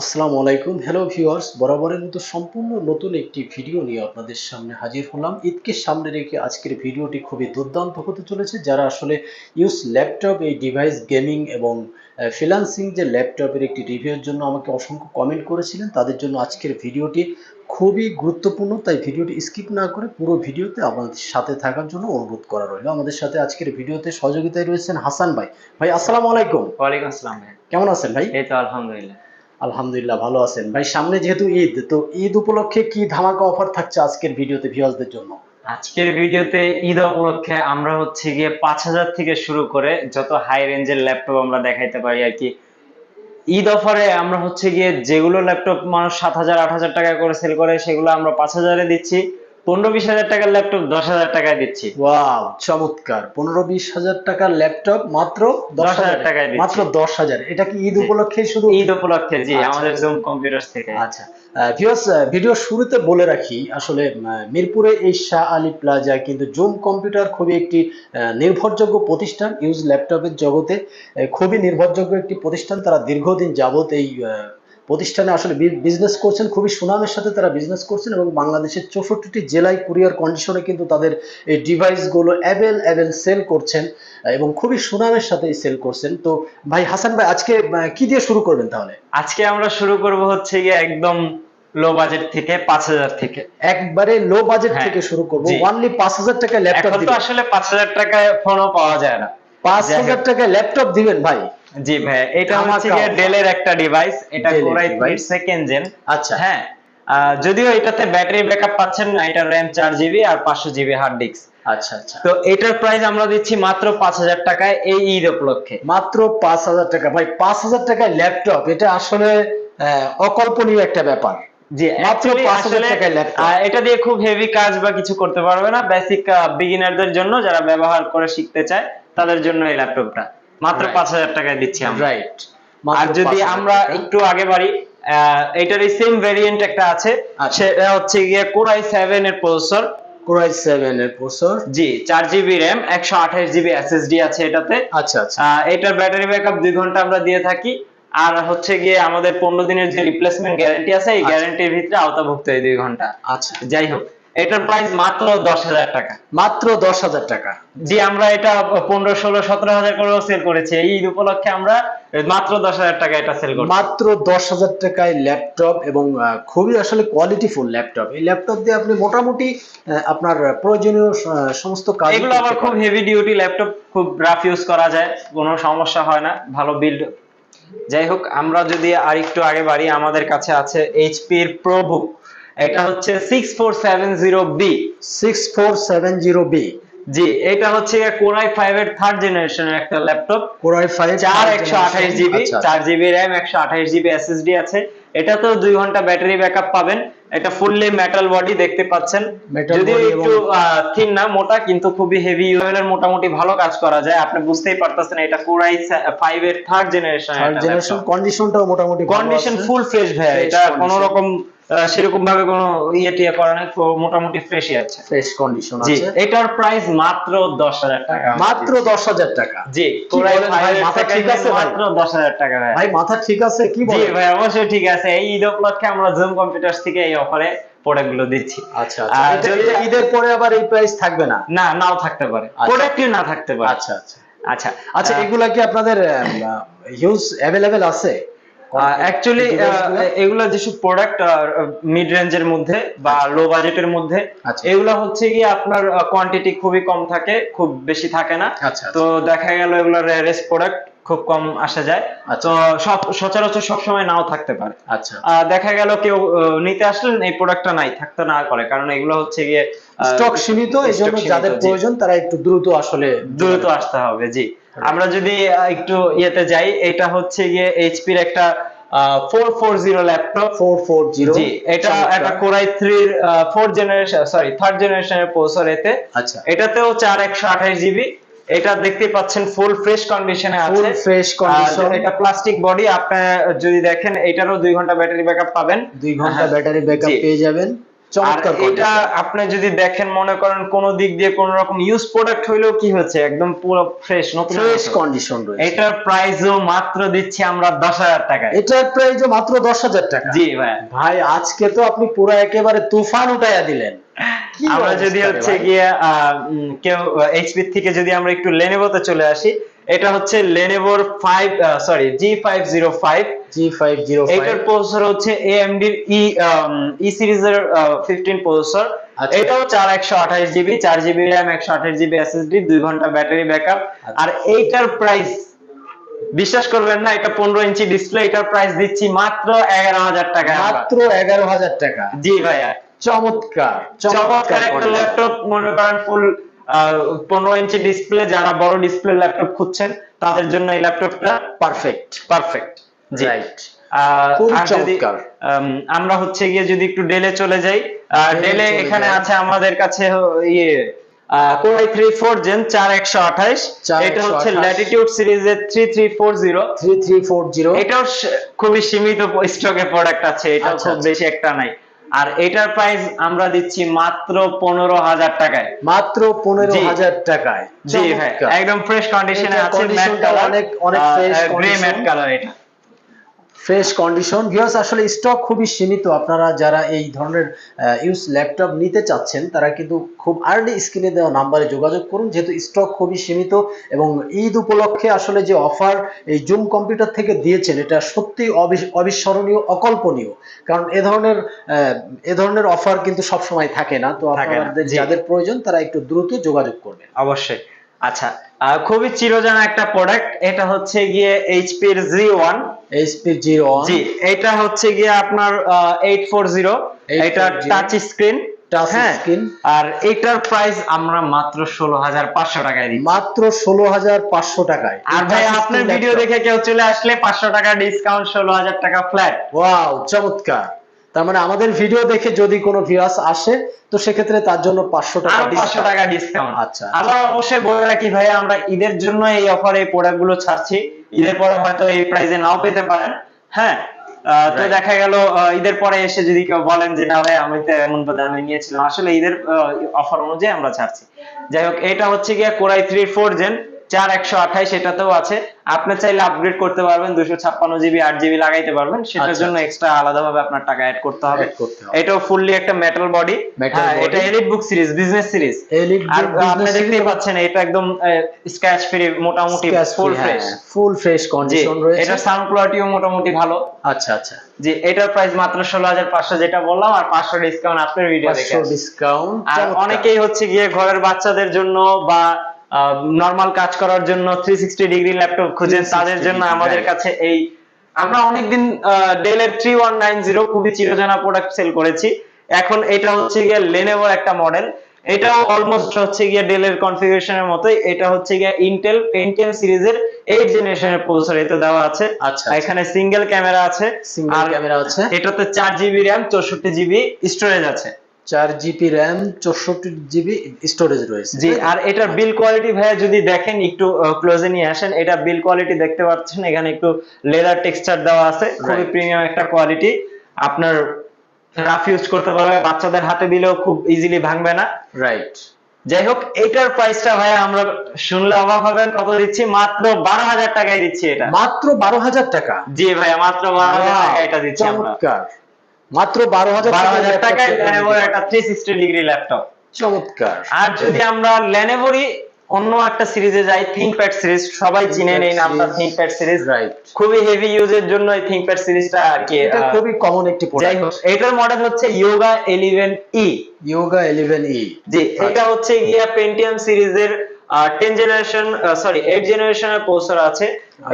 আসসালামু আলাইকুম। Hello viewers বরাবরের মতো সম্পূর্ণ নতুন একটি ভিডিও নিয়ে আপনাদের সামনে হাজির হলাম। ঈদকে সামনে রেখে আজকের ভিডিওটি খুবই দুর্দান্ত হতে চলেছে যারা আসলে ইউজ ল্যাপটপ এই ডিভাইস গেমিং এবং ফ্রিল্যান্সিং যে ল্যাপটপের একটি রিভিউর জন্য আমাকে অসংখ্য কমেন্ট করেছিলেন তাদের জন্য আজকের ভিডিওটি খুবই গুরুত্বপূর্ণ। তাই ভিডিওটি স্কিপ না করে পুরো ভিডিওতে আমাদের সাথে থাকার জন্য অনুরোধ করা রইল। আমাদের সাথে আজকের ভিডিওতে সহযোগিতায় রয়েছেন হাসান ভাই। ভাই আসসালামু আলাইকুম। ওয়ালাইকুম আসসালাম ভাই। কেমন আছেন ভাই? এই তো আলহামদুলিল্লাহ। আলহামদুলিল্লাহ, ভালো আছেন। ভাই, সামনে যেহেতু ঈদ, তো ঈদ উপলক্ষে কি ধামাকা অফার থাকছে আজকের ভিডিওতে ভিউয়ার্সদের জন্য? আজকের ভিডিওতে ঈদ উপলক্ষে আমরা হচ্ছে গিয়ে পাঁচ হাজার থেকে শুরু করে যত হাই রেঞ্জের ল্যাপটপ আমরা দেখাইতে পারি আর কি। ঈদ অফারে আমরা হচ্ছে গিয়ে যেগুলো ল্যাপটপ মানুষ সাত হাজার, আট হাজার টাকা করে সেল করে, সেগুলো আমরা পাঁচ হাজারে দিচ্ছি। পনেরো বিশ হাজার টাকার ল্যাপটপ দশ হাজার টাকায় দিচ্ছি। ওয়াও চমৎকার। পনেরো বিশ হাজার টাকার ল্যাপটপ মাত্র দশ হাজার। টাকায় মাত্র দশ হাজার। এটা কি ঈদ উপলক্ষে শুধু? ঈদ উপলক্ষে জি আচ্ছা। আমাদের জুম কম্পিউটার থেকে। আচ্ছা। ভিউয়ার্স ভিডিও শুরুতে বলে রাখি আসলে মিরপুরে এই শাহ আলী প্লাজা কিন্তু জুম কম্পিউটার খুবই একটি নির্ভরযোগ্য প্রতিষ্ঠান। ইউজ ল্যাপটপের জগতে খুবই নির্ভরযোগ্য একটি প্রতিষ্ঠান। তারা দীর্ঘদিন যাবত এই প্রতিষ্ঠানে আসলে বিজনেস করছেন খুবই সুনামের সাথে তারা বিজনেস করছেন এবং বাংলাদেশের চৌষট্টিটি জেলায় কুরিয়ার কন্ডিশনে কিন্তু তাদের এই ডিভাইসগুলো অ্যাভেল অ্যাভেল সেল করছেন এবং খুবই সুনামের সাথে সেল করছেন। তো ভাই হাসান ভাই আজকে কি দিয়ে শুরু করবেন তাহলে? আজকে আমরা শুরু করব হচ্ছে গিয়ে একদম লো বাজেট থেকে পাঁচ হাজার থেকে। একবারে লো বাজেট হ্যাঁ, থেকে শুরু করব। পাঁচ হাজার টাকা ল্যাপটপ এখন তো আসলে পাঁচ হাজার টাকায় ফোনও পাওয়া যায় না। পাঁচ যাই হাজার টাকা ল্যাপটপ দিবেন ভাই? জি ভাই এটা হচ্ছে গিয়ে। ডেলের একটা ডিভাইস এটা কোরাই। সেকেন্ড জেন আচ্ছা। হ্যাঁ যদিও এটাতে ব্যাটারি ব্যাকআপ পাচ্ছেন না এটা র্যাম চার জিবি আর পাঁচশো জিবি হার্ড ডিস্ক আচ্ছা আচ্ছা। তো এটার প্রাইস আমরা দিচ্ছি মাত্র পাঁচ হাজার টাকায় এই ঈদ উপলক্ষে। মাত্র পাঁচ হাজার টাকা। ভাই পাঁচ হাজার টাকায় ল্যাপটপ এটা আসলে অকল্পনীয় একটা ব্যাপার। জি মাত্র 5,000 আসলে, টাকায়। আহ, এটা দিয়ে খুব হেভি কাজ বা কিছু করতে পারবে না। বেসিক বিগিনারদের জন্য যারা ব্যবহার করে শিখতে চায় তাদের জন্য এই ল্যাপটপটা মাত্র পাঁচ হাজার টাকায় দিচ্ছি আমরা। রাইট আর যদি আমরা একটু আগে বাড়ি আহ, এটার এই সেম ভেরিয়েন্ট একটা আছে। আচ্ছা। সেটা হচ্ছে গিয়ে কোরাই সেভেন এর প্রসেসর কোরাই সেভেন এর প্রসেসর জি চার জিবি র্যাম একশো আঠাশ জিবি এসএসডি আছে এটাতে। আচ্ছা আচ্ছা। এটার ব্যাটারি ব্যাকআপ দুই ঘণ্টা আমরা দিয়ে থাকি। আর হচ্ছে গিয়ে আমাদের পনেরো দিনের যে রিপ্লেসমেন্ট গ্যারান্টি আছে এই আচ্ছা। গ্যারান্টির ভিতরে আওতাভুক্ত এই দুই ঘণ্টা। আচ্ছা। যাই হোক। এটার প্রাইস মাত্র দশ হাজার টাকা। মাত্র দশ হাজার টাকা। জি আমরা এটা পনেরো ষোলো সতেরো হাজার করেও সেল করেছি। এই ঈদ উপলক্ষে আমরা মাত্র দশ হাজার টাকা এটা সেল করছি। মাত্র দশ হাজার টাকায় ল্যাপটপ এবং খুবই আসলে কোয়ালিটিফুল ল্যাপটপ এই ল্যাপটপ দিয়ে আপনি মোটামুটি আপনার প্রয়োজনীয় সমস্ত কাজ এগুলো আবার খুব হেভি ডিউটি ল্যাপটপ খুব রাফ ইউজ করা যায় কোনো সমস্যা হয় না ভালো বিল্ড যাই হোক আমরা যদি আরেকটু আগে বাড়ি আমাদের কাছে আছে এইচপি এর প্রোবুক এটা হচ্ছে six four seven zero B six four seven zero B G এটা হচ্ছে কোরাই ফাইভ এর থার্ড জেনারেশনের একটা ল্যাপটপ কোরাই ফাইভ চার একশো আঠাশ জিবি আচ্ছা, চার জিবি র্যাম একশো আঠাশ জিবি এসএসডি আছে। এটাতেও দুই ঘণ্টা ব্যাটারি ব্যাকআপ পাবেন। এটা ফুললি মেটাল বডি দেখতে পাচ্ছেন। Body একটু থিন না মোটা কিন্তু খুবই হেভি ইউএল এর মোটামুটি ভালো কাজ করা যায়। আপনি বুঝতেই পারতেছেন এটা কোরাই ফাইভ এর থার্ড জেনারেশন থার্ড জেনারেশন কন্ডিশনটাও মোটামুটি কন্ডিশন ফুল ফ্রেশ ভাই এটা কোনো রকম সেরকম ভাবে কোনো ইয়ে টিয়ে করা নাই মোটামুটি ফ্রেশই আছে। ফ্রেশ কন্ডিশন জি আছে। এটার প্রাইস মাত্র দশ হাজার টাকা। মাত্র দশ হাজার টাকা। জি ভাই, মাথা ঠিক আছে মাত্র দশ হাজার টাকা ভাই। ভাই মাথা ঠিক আছে? কি জি ভাই অবশ্যই ঠিক আছে। এই ঈদ উপলক্ষে আমরা জুম কম্পিউটার্স থেকে এই অফারে প্রোডাক্টগুলো দিচ্ছি। আচ্ছা আচ্ছা। ঈদের পরে আবার এই প্রাইস থাকবে না? না নাও থাকতে পারে। আচ্ছা। প্রোডাক্টই না থাকতে পারে। আচ্ছা আচ্ছা। আচ্ছা। আচ্ছা এগুলা কি আপনাদের হিউজ অ্যাভেলেবেল আছে? অ্যাকচুয়ালি? এগুলো যেসব প্রোডাক্ট মিড রেঞ্জের মধ্যে বা লো বাজেটের মধ্যে আচ্ছা। এগুলো হচ্ছে কি আপনার কোয়ান্টিটি খুবই কম থাকে খুব বেশি থাকে না। আচ্ছা, তো দেখা গেল এগুলো রেয়ারেস্ট প্রোডাক্ট খুব কম আসা যায়। আচ্ছা। তো সব সচরাচর সব সময় নাও থাকতে পারে। আচ্ছা। দেখা গেল কেউ নিতে আসলেন এই প্রোডাক্টটা নাই থাকতে না করে কারণ এগুলো হচ্ছে গিয়ে স্টক সীমিত এই জন্য যাদের প্রয়োজন তারা একটু দ্রুত আসলে দ্রুত আসতে হবে জি। আমরা যদি একটু ইয়েতে যাই এটা হচ্ছে গিয়ে এইচপির একটা four four zero laptop four four zero G এটা একটা কোরাই থ্রির ফোর্থ জেনারেশন সরি থার্ড জেনারেশনের প্রসেসর এতে। আচ্ছা। এটাতেও চার একশো আঠাশ জিবি এটা দেখতে পাচ্ছেন ফুল ফ্রেশ কন্ডিশনে ফুল ফ্রেশ কন্ডিশন এটা প্লাস্টিক বডি আপনি যদি দেখেন এটারও দুই ঘণ্টা ব্যাটারি ব্যাকআপ পাবেন। দুই ঘণ্টা ব্যাটারি ব্যাকআপ পেয়ে যাবেন। চমৎকার এটা আপনি যদি দেখেন মনে করেন কোন দিক দিয়ে কোন রকম ইউজ প্রোডাক্ট হইলেও কি হচ্ছে? একদম পুরো ফ্রেশ নতুন ফ্রেশ কন্ডিশন রয়েছে। এটার প্রাইসও মাত্র দিচ্ছি আমরা দশ হাজার টাকায়। এটার প্রাইস মাত্র দশ হাজার টাকা। জি ভাই। ভাই আজকে তো আপনি পুরো একেবারে তুফান উঠাইয়া দিলেন। আমরা যদি হচ্ছে? গিয়ে কেউ এইচপি থেকে যদি আমরা একটু লেনেভোতে চলে আসি এটা হচ্ছে লেনেভোর five sorry G five zero five G505 এটার প্রসেসর হচ্ছে AMD ই ই সিরিজের ফিফটিন প্রসেসর আচ্ছা। এটাও চার একশো আঠাশ জিবি চার জিবি র্যাম একশো আঠাশ দুই ঘণ্টা ব্যাটারি ব্যাকআপ আচ্ছা। আর এইটার প্রাইস বিশ্বাস করবেন না এটা পনেরো ইঞ্চি ডিসপ্লে এটার প্রাইস দিচ্ছি মাত্র এগারো হাজার টাকা মাত্র এগারো হাজার টাকা। জি ভাইয়া। চমৎকার চমৎকার একটা ল্যাপটপ মনে করেন ফুল পনেরো ইঞ্চি ডিসপ্লে যারা বড় ডিসপ্লে ল্যাপটপ খুঁজছেন তাদের জন্য এই ল্যাপটপটা পারফেক্ট পারফেক্ট জি। রাইট আমরা হচ্ছে গিয়ে যদি একটু ডেলে চলে যাই ডেলে এখানে আছে আমাদের কাছে ইয়ে কোরাই থ্রি ফোর জেন চার একশো আঠাইশ 4128 এটা হচ্ছে ল্যাটিটিউড সিরিজের three three four zero three three four zero এটাও খুবই সীমিত স্টকে প্রোডাক্ট আছে এটা আচ্ছা, খুব আচ্ছা। বেশি একটা নাই। আর এটার প্রাইস আমরা দিচ্ছি মাত্র পনেরো হাজার টাকায়। মাত্র পনেরো হাজার টাকায়। জি ভাই একদম ফ্রেশ কন্ডিশনে আছে ম্যাট কালার অনেক- অনেক ফ্রেশ গ্রে ম্যাট কালার এটা। ফ্রেশ কন্ডিশন ভিউয়ার্স আসলে স্টক খুবই সীমিত। আপনারা যারা এই ধরনের ইউজ ল্যাপটপ নিতে চাচ্ছেন তারা কিন্তু খুব আর্লি স্ক্রিনে দেওয়া নাম্বারে যোগাযোগ করুন যেহেতু স্টক খুবই সীমিত এবং ঈদ উপলক্ষে আসলে যে অফার এই জুম কম্পিউটার থেকে দিয়েছেন এটা সত্যি অবিস- অবিস্মরণীয় অকল্পনীয়। কারণ এ ধরনের এ ধরনের অফার কিন্তু সব সময় থাকে না। তো আপনাদের যাদের প্রয়োজন তারা একটু দ্রুত যোগাযোগ করবেন। অবশ্যই। আচ্ছা খুবই চিরজানা একটা প্রোডাক্ট এটা হচ্ছে গিয়ে এইচপি এর G one HP zero G এটা হচ্ছে গিয়ে আপনার এইট ফোর জিরো এটা টাচ স্ক্রিন টাচ স্ক্রিন আর এটার প্রাইস আমরা মাত্র ষোলো হাজার পাঁচশো টাকায় দিই মাত্র ষোলো হাজার পাঁচশো টাকায়। আর ভাই আপনার ভিডিও দেখে কেউ চলে আসলে পাঁচশো টাকা ডিসকাউন্ট ষোলো হাজার টাকা ফ্ল্যাট ওয়াও চমৎকার। তার মানে আমাদের ভিডিও দেখে যদি কোনো ভিউয়ার্স আসে তো সেক্ষেত্রে তার জন্য পাঁচশো টাকা পাঁচশো টাকা ডিসকাউন্ট আচ্ছা। আবার অবশ্যই বলে রাখি ভাই আমরা ঈদের জন্য এই অফারে প্রোডাক্টগুলো ছাড়ছি। ঈদের পরে হয়তো এই প্রাইসে নাও পেতে পারেন। হ্যাঁ? আহ, তো দেখা গেল ঈদের পরে এসে যদি কেউ বলেন যে না ভাই আমি তো এমন দামে নিয়েছিলাম। আসলে ঈদের অফার অনুযায়ী আমরা ছাড়ছি। যাই হোক এটা হচ্ছে গিয়ে কোরাই থ্রি ফোর জেন চার একশো আঠাইশ এটাতেও আছে। আপনি চাইলে আপগ্রেড করতে পারবেন দুশো ছাপ্পান্ন জিবি আট জিবি লাগাইতে পারবেন। সেটার আচ্ছা, জন্য এক্সট্রা আলাদাভাবে আপনার টাকা অ্যাড করতে হবে। এটাও ফুললি একটা মেটাল বডি এটা EliteBook series business series আর আপনি দেখতেই পাচ্ছেন এটা একদম স্ক্র্যাচ ফ্রি মোটামুটি full fresh full fresh condition রয়েছে। এটা সাউন্ড কোয়ালিটিও মোটামুটি ভালো। আচ্ছা আচ্ছা। জি এটার প্রাইস মাত্র ষোলো হাজার পাঁচশো যেটা বললাম আর পাঁচশো ডিসকাউন্ট আপনার ভিডিও দেখে। ডিসকাউন্ট আর অনেকেই হচ্ছে গিয়ে ঘরের বাচ্চাদের জন্য বা নর্মাল কাজ করার জন্য থ্রি সিক্সটি ডিগ্রি ল্যাপটপ খুঁজেন তাদের জন্য আমাদের কাছে এই আমরা অনেকদিন ওয়ান নাইন জিরো খুবই চিরজানা প্রোডাক্ট সেল করেছি। এখন এটা হচ্ছে গিয়ে লেনেভোর একটা মডেল এটাও অলমোস্ট হচ্ছে গিয়ে ডেলের কনফিগারেশনের মতোই। এটা হচ্ছে গিয়ে ইন্টেল পেন্টিয়াম সিরিজের এইট জেনারেশনের প্রসেসর এতে দেওয়া আছে। আচ্ছা, এখানে সিঙ্গেল ক্যামেরা আছে। সিঙ্গেল ক্যামেরা আছে। এটাতে চার জিবি র্যাম চৌষট্টি জিবি স্টোরেজ আছে। চার জিবি র্যাম চৌষট্টি জিবি স্টোরেজ রয়েছে। জি আর এটার বিল কোয়ালিটি ভাইয়া যদি দেখেন একটু ক্লোজে নিয়ে আসেন এটা বিল কোয়ালিটি দেখতে পাচ্ছেন এখানে একটু লেদার টেক্সচার দেওয়া আছে খুবই প্রিমিয়াম একটা কোয়ালিটি আপনার রাফ ইউজ করতে পারবে বাচ্চাদের হাতে দিলেও খুব ইজিলি ভাঙবে না। রাইট যাই হোক এটার প্রাইসটা ভাইয়া আমরা শুনলে অবাক হবেন কত দিচ্ছি? মাত্র বারো হাজার টাকায় দিচ্ছি এটা। মাত্র বারো হাজার টাকা। জি ভাইয়া মাত্র বারো হাজার টাকা এটা দিচ্ছি আমরা। মাত্র বারো হাজার বারো হাজার টাকায় laptop একটা থ্রি সিক্সটি ডিগ্রি ল্যাপটপ চমৎকার। আর যদি আমরা লেনেভোরই অন্য একটা সিরিজে যাই থিংকপ্যাড সিরিজ সবাই চিনেন এই নামটা। থিংকপ্যাড সিরিজ রাইট খুবই হেভি ইউজের জন্য এই থিংকপ্যাড সিরিজটা আর কি এটা খুবই কমন একটি যাই প্রোডাক্ট হোক এটার মডেল হচ্ছে Yoga eleven E Yoga eleven E G এটা হচ্ছে গিয়া পেন্টিয়াম সিরিজের টেন জেনারেশন সরি এইট জেনারেশনের প্রসেসর আছে।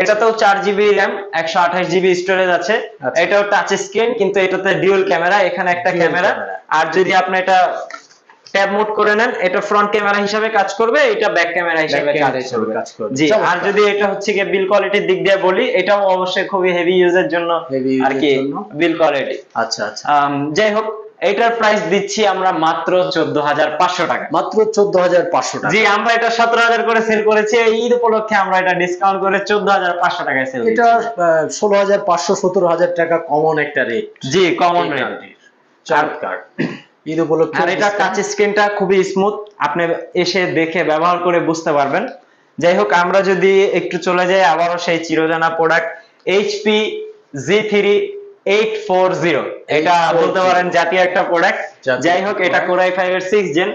এটাতেও চার জিবি র্যাম একশো আঠাশ জিবি স্টোরেজ আছে। আচ্ছা। এটাও টাচ স্ক্রিন কিন্তু এটাতে ডিউল ক্যামেরা এখানে একটা ক্যামেরা আর যদি আপনি এটা ট্যাব মোড করে নেন এটা ফ্রন্ট ক্যামেরা হিসাবে কাজ করবে এটা ব্যাক ক্যামেরা হিসাবে কাজ করবে। জি আর যদি এটা হচ্ছে গিয়ে বিল কোয়ালিটির দিক দিয়ে বলি এটাও অবশ্যই খুবই হেভি ইউজের জন্য আর কি। বিল কোয়ালিটি আচ্ছা আচ্ছা। যাই হোক এটার প্রাইস দিচ্ছি আমরা মাত্র চোদ্দ হাজার পাঁচশো টাকা। মাত্র চোদ্দ হাজার পাঁচশো টাকা। জি আমরা এটা সতেরো হাজার করে সেল করেছি। এই ঈদ উপলক্ষে আমরা এটা ডিসকাউন্ট করে চোদ্দ হাজার পাঁচশো টাকায় সেল এটা ষোলো হাজার পাঁচশো সতেরো হাজার টাকা কমন একটা রেট জি কমন রেট চমৎকার ঈদ উপলক্ষে আর এটা টাচ স্ক্রিনটা খুবই স্মুথ আপনি এসে দেখে ব্যবহার করে বুঝতে পারবেন। যাই হোক আমরা যদি একটু চলে যাই আবারও সেই চিরজানা প্রোডাক্ট এইচপি জি থ্রি এটা 840 বলতে পারেন জাতীয় একটা প্রোডাক্ট যাই হোক এটা এর সিক্স জেন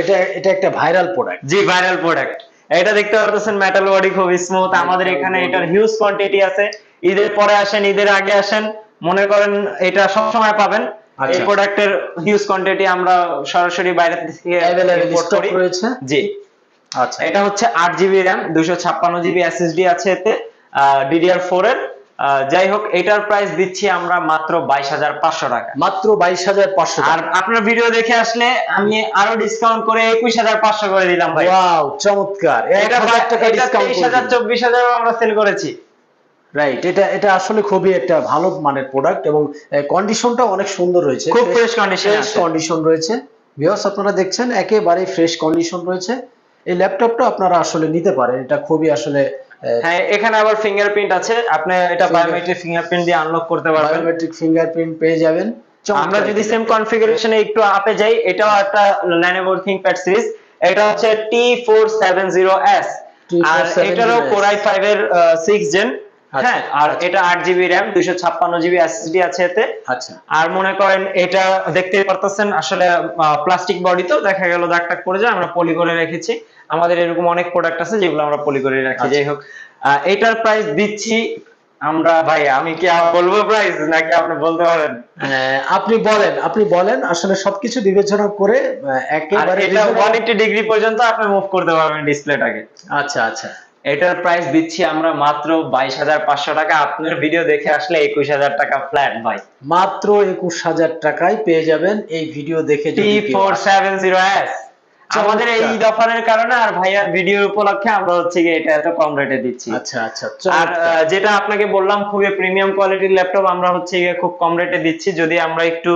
এটা এটা একটা viral product G viral product এটা দেখতে পারতেছেন মেটাল বডি খুব স্মুথ আমাদের এখানে এটার হিউজ কোয়ান্টিটি আছে। ঈদের পরে আসেন ঈদের আগে আসেন। মনে করেন এটা সব সময় পাবেন। এই। প্রোডাক্টের হিউজ কোয়ান্টিটি আমরা সরাসরি বাইরে থেকে স্টক রয়েছে? জি। আচ্ছা। এটা হচ্ছে আট জিবি র্যাম দুইশো ছাপ্পান্ন জিবি এসএসডি আছে এতে। ডিডিআর ফোর এর। আহ, যাই হোক এটার প্রাইস দিচ্ছি আমরা মাত্র বাইশ হাজার পাঁচশো টাকা। মাত্র বাইশ হাজার পাঁচশো আর আপনার ভিডিও দেখে আসলে আমি আরও ডিসকাউন্ট করে একুশ হাজার পাঁচশো করে দিলাম ভাই। ওয়াও চমৎকার। এটা তেইশ হাজার চব্বিশ হাজার আমরা সেল করেছি। রাইট এটা এটা আসলে খুবই একটা ভালো মানের প্রোডাক্ট এবং কন্ডিশনটা অনেক সুন্দর রয়েছে। খুব ফ্রেশ কন্ডিশন কন্ডিশন রয়েছে। ভিউয়ার্স আপনারা দেখছেন একেবারে ফ্রেশ কন্ডিশন রয়েছে। এই ল্যাপটপটা আপনারা আসলে নিতে পারেন। এটা খুবই আসলে হ্যাঁ এখানে আবার ফিঙ্গারপ্রিন্ট আছে। আপনি এটা বায়োমেট্রিক ফিঙ্গারপ্রিন্ট দিয়ে আনলক করতে পারবেন। বায়োমেট্রিক ফিঙ্গারপ্রিন্ট পেয়ে যাবেন। আমরা যদি সেম কনফিগারেশনে একটু আপে যাই এটাও একটা Lenovo ThinkPad সিরিজ এটা হচ্ছে T470S আর এটারও Core i5 এর 6 জেন আচ্ছা, হ্যাঁ আর এটা 8 জিবি RAM 256 জিবি SSD আছে এতে। আচ্ছা। আর মনে করেন এটা দেখতে পারতেছেন আসলে প্লাস্টিক বডি তো দেখা গেল দাগ টাগ পড়ে যায় আমরা পলি করে রেখেছি। আমাদের এরকম অনেক প্রোডাক্ট আছে যেগুলো আমরা পলি করে রাখি। আচ্ছা। যাই হোক এটার প্রাইস দিচ্ছি আমরা ভাই আমি কি বলব প্রাইস নাকি আপনি বলতে পারেন? আপনি বলেন আপনি বলেন আসলে সবকিছু বিবেচনা করে একেবারে এটা 180 ডিগ্রি পর্যন্ত আপনি মুভ করতে পারবেন ডিসপ্লেটাকে আচ্ছা আচ্ছা। এটার প্রাইস দিচ্ছি আমরা মাত্র বাইশ হাজার পাঁচশো টাকা। আপনার ভিডিও দেখে আসলে একুশ হাজার টাকা ফ্ল্যাট ভাই। মাত্র একুশ হাজার টাকায় পেয়ে যাবেন এই ভিডিও দেখে যদি টি কেউ ফোর আসে। সেভেন জিরো এস আমাদের এই অফারের কারণে আর ভাইয়ার ভিডিও উপলক্ষে আমরা হচ্ছে কি এটা এত কম রেটে দিচ্ছি। আচ্ছা আচ্ছা আর যেটা আপনাকে বললাম খুবই প্রিমিয়াম কোয়ালিটির ল্যাপটপ আমরা হচ্ছে গিয়ে খুব কম রেটে দিচ্ছি। যদি আমরা একটু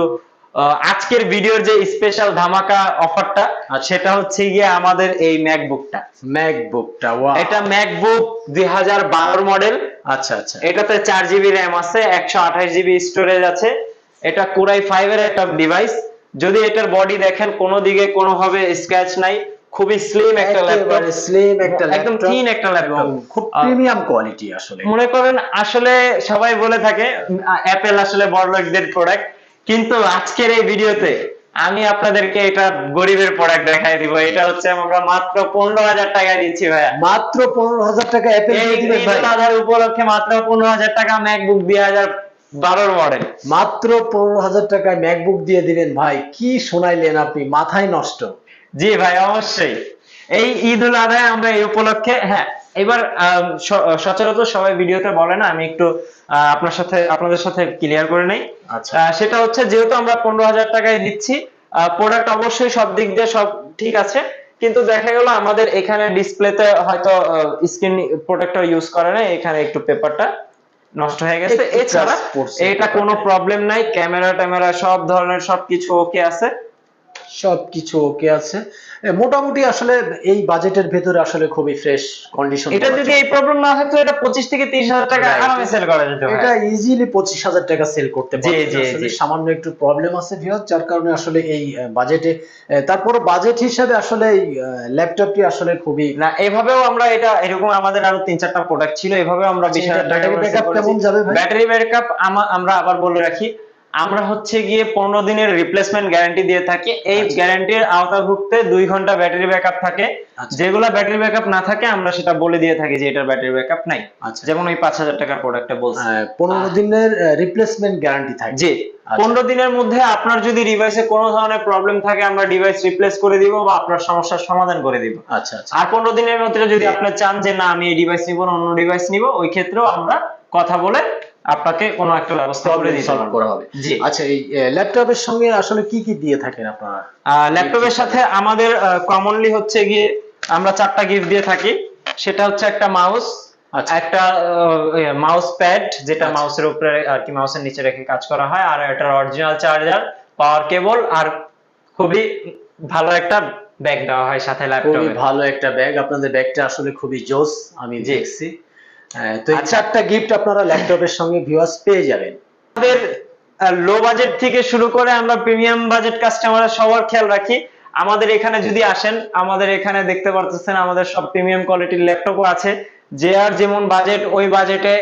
আজকের ভিডিওর যে স্পেশাল ধামাকা অফারটা আচ্ছা। সেটা হচ্ছে গিয়ে আমাদের এই ম্যাকবুকটা ম্যাকবুকটা ওয়া এটা ম্যাকবুক দুই হাজার বারোর মডেল আচ্ছা আচ্ছা। এটাতে চার জিবি র্যাম আছে একশো আঠাশ জিবি স্টোরেজ আছে। এটা কোরাই ফাইভ এর একটা ডিভাইস যদি এটার বডি দেখেন কোনো দিকে কোনোভাবে স্ক্র্যাচ নাই খুবই স্লিম একটা ল্যাপটপ স্লিম একটা একদম থিন একটা ল্যাপটপ খুব প্রিমিয়াম কোয়ালিটি আসলে। মনে করেন আসলে সবাই বলে থাকে অ্যাপেল আসলে বড় লোকদের প্রোডাক্ট কিন্তু আজকের এই ভিডিওতে আমি আপনাদেরকে এটা গরিবের প্রোডাক্ট দেখাই দিব। এটা হচ্ছে আমরা মাত্র পনেরো হাজার টাকা দিচ্ছি ভাইয়া। মাত্র পনেরো হাজার টাকা অ্যাপেল উপলক্ষে মাত্র পনেরো হাজার টাকা ম্যাকবুক দুই হাজার বারোর মডেল মাত্র পনেরো হাজার টাকায় ম্যাকবুক দিয়ে দিবেন ভাই কি শোনাইলেন আপনি? মাথায় নষ্ট। জি ভাই অবশ্যই। এই ঈদ উল আদায় আমরা এই উপলক্ষে হ্যাঁ এবার সচরাচর সবাই ভিডিওতে বলে না আমি একটু আপনার সাথে আপনাদের সাথে ক্লিয়ার করে নেই। আচ্ছা। সেটা হচ্ছে যেহেতু আমরা পনেরো হাজার টাকায় দিচ্ছি প্রোডাক্ট অবশ্যই সব দিক দিয়ে সব ঠিক আছে কিন্তু দেখা গেল আমাদের এখানে ডিসপ্লেতে হয়তো স্ক্রিন প্রোটেক্টর ইউজ করে না এখানে একটু পেপারটা নষ্ট হয়ে গেছে এছাড়া এটা কোনো প্রবলেম নাই ক্যামেরা ট্যামেরা সব ধরনের সবকিছু ওকে আছে। সবকিছু ওকে আছে। মোটামুটি আসলে এই বাজেটের ভেতরে আসলে খুবই ফ্রেশ কন্ডিশন এটা যদি এই প্রবলেম না হতো এটা পঁচিশ থেকে তিরিশ হাজার টাকা আরামে সেল করা যেত। এটা ইজিলি পঁচিশ হাজার টাকা সেল করতে জি, পারবে জি, আসলে সামান্য একটু প্রবলেম আছে ভিউয়ার যার কারণে আসলে এই বাজেটে তারপর বাজেট হিসাবে আসলে এই ল্যাপটপটি আসলে খুবই না এভাবেও আমরা এটা এরকম আমাদের আরও তিন চারটা প্রোডাক্ট ছিল এভাবেও আমরা বিশ হাজার টাকা ব্যাটারি ব্যাকআপ যাবে ব্যাটারি ব্যাকআপ আমরা আবার বলে রাখি আমরা হচ্ছে গিয়ে পনেরো দিনের রিপ্লেসমেন্ট গ্যারান্টি দিয়ে থাকি। এই আচ্ছা। গ্যারান্টির আওতাভুক্তে দুই ঘণ্টা ব্যাটারি ব্যাকআপ থাকে। আচ্ছা। যেগুলা ব্যাটারি ব্যাকআপ না থাকে আমরা সেটা বলে দিয়ে থাকি যে এটার ব্যাটারি ব্যাকআপ নাই। আচ্ছা। যেমন ওই পাঁচ হাজার টাকার প্রোডাক্টটা বলছি। পনেরো দিনের রিপ্লেসমেন্ট গ্যারান্টি থাকে। জি। আচ্ছা। পনেরো দিনের মধ্যে আপনার যদি ডিভাইসে কোনো ধরনের প্রবলেম থাকে আমরা ডিভাইস রিপ্লেস করে দিব বা আপনার সমস্যার সমাধান করে দিব। আচ্ছা আচ্ছা। আর পনেরো দিনের মধ্যে যদি আপনি চান যে না আমি এই ডিভাইস নিব অন্য ডিভাইস নিব ওই ক্ষেত্রেও আমরা কথা বলে আপনাকে কোনো একটা ব্যবস্থা করে দিতে করা হবে। জি। আচ্ছা এই ল্যাপটপের সঙ্গে আসলে কি কি দিয়ে থাকেন আপনারা? ল্যাপটপের সাথে আমাদের কমনলি হচ্ছে গিয়ে আমরা চারটা গিফট দিয়ে থাকি। সেটা হচ্ছে একটা মাউস আচ্ছা। একটা মাউস প্যাড যেটা আচ্ছা। মাউসের উপরে আর কি মাউসের নিচে রেখে কাজ করা হয়। আর একটা অরিজিনাল চার্জার পাওয়ার কেবল আর খুবই ভালো একটা ব্যাগ দেওয়া হয় সাথে খুবই ল্যাপটপে। ভালো একটা ব্যাগ আপনাদের ব্যাগটা আসলে খুবই জোস আমি দেখছি। তো এই আচ্ছা। চারটা গিফট আপনারা ল্যাপটপের সঙ্গে ভিউয়ার্স পেয়ে যাবেন। আমাদের লো বাজেট থেকে শুরু করে আমরা প্রিমিয়াম বাজেট কাস্টমার সবার খেয়াল রাখি। আমাদের এখানে যদি আসেন আমাদের এখানে দেখতে পারতেছেন আমাদের সব প্রিমিয়াম কোয়ালিটির ল্যাপটপও আছে। যে আর যেমন বাজেট ওই বাজেটে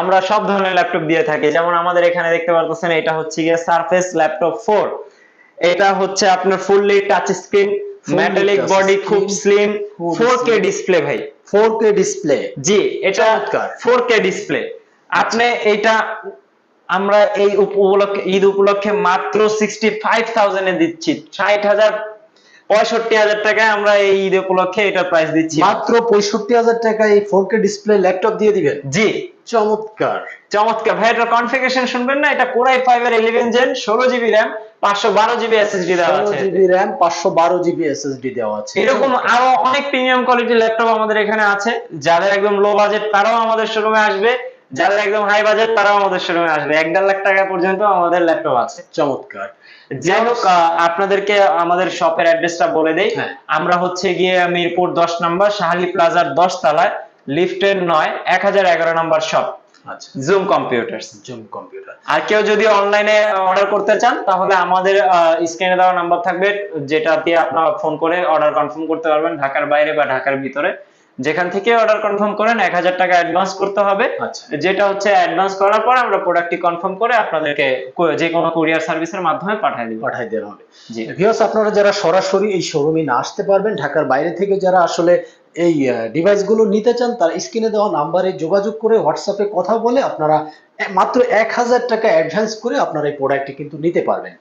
আমরা সব ধরনের ল্যাপটপ দিয়ে থাকি। যেমন আমাদের এখানে দেখতে পারতেছেন এটা হচ্ছে গিয়ে সারফেস ল্যাপটপ ফোর এটা হচ্ছে আপনার fully touch screen metallic body খুব স্লিম ফোর কে ডিসপ্লে ভাই। 4K ডিসপ্লে জি এটা চমৎকার। 4K ডিসপ্লে আপনি এটা আমরা এই উপলক্ষে ঈদ উপলক্ষে মাত্র 65000 এ দিচ্ছি। 60000 65000 টাকায় আমরা এই ঈদ উপলক্ষে এটা প্রাইস দিচ্ছি। মাত্র 65000 টাকায় এই 4K ডিসপ্লে ল্যাপটপ দিয়ে দিবেন? জি। চমৎকার। চমৎকার। ভাই এটা কনফিগারেশন শুনবেন না? এটা কোরাই 5 এর 11 জেন 16 জিবি RAM চমৎকার। যাই হোক আপনাদেরকে আমাদের শপের অ্যাড্রেসটা বলে দেই। আমরা হচ্ছে গিয়ে মিরপুর 10 নাম্বার শাহালি প্লাজার 10 তলায় লিফটের হাজার এগারো number shop Zoom computers Zoom computer আর কেউ যদি অনলাইনে অর্ডার করতে চান তাহলে আমাদের স্ক্রিনে দেওয়া নাম্বার থাকবে যেটা দিয়ে আপনারা ফোন করে অর্ডার কনফার্ম করতে পারবেন ঢাকার বাইরে বা ঢাকার ভিতরে। যেখান থেকে অর্ডার কনফার্ম করেন এক হাজার টাকা অ্যাডভান্স করতে হবে। আচ্ছা। যেটা হচ্ছে অ্যাডভান্স করার পর আমরা প্রোডাক্টটি কনফার্ম করে আপনাদেরকে যে কোনো কুরিয়ার সার্ভিসের মাধ্যমে পাঠিয়ে দিব। পাঠাই দেওয়া হবে। জি। ভিউয়ার্স আপনারা যারা সরাসরি এই শোরুমে না আসতে পারবেন ঢাকার বাইরে থেকে যারা আসলে এই ডিভাইসগুলো নিতে চান, তার স্ক্রিনে দেওয়া নাম্বারে যোগাযোগ করে হোয়াটসঅ্যাপে কথা বলে আপনারা মাত্র এক হাজার টাকা অ্যাডভান্স করে আপনারা এই প্রোডাক্টটি কিন্তু নিতে পারবেন।